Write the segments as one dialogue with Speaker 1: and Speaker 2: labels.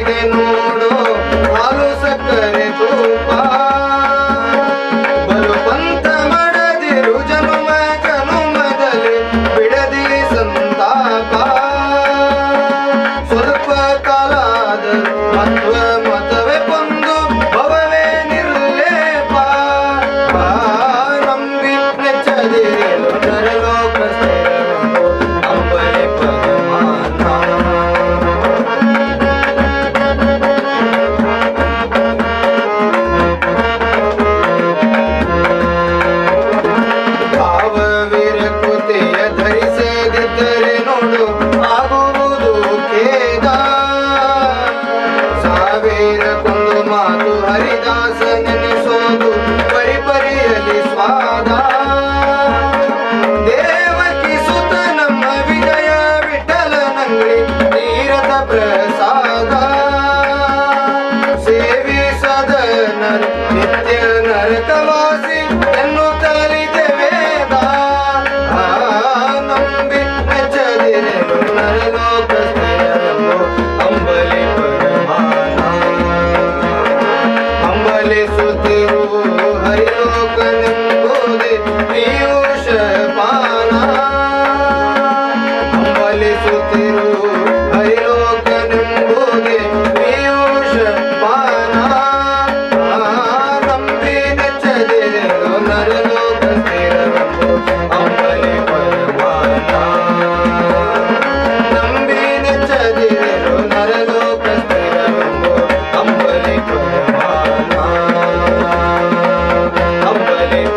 Speaker 1: ಕಡೆಗೆ ನೋಡು, ಹಾಲು ಸಕ್ಕರೆ ತೂಪ ಬಲು ಪಂತ ಮಾಡದಿರು ಜನುಮ, ಜನುಮದಲ್ಲಿ ಬಿಡದಿ ಸಂತಾಪ. ಸ್ವಲ್ಪ ಕಾಲಾದರು ಮತ್ವ ಮತವೇ ಬಂದು ಭವವೇ ನಿರ್ಲೇಪ. ನಂಬಿ ನೆಚ್ಚದಿರಿ.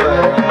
Speaker 1: Amen.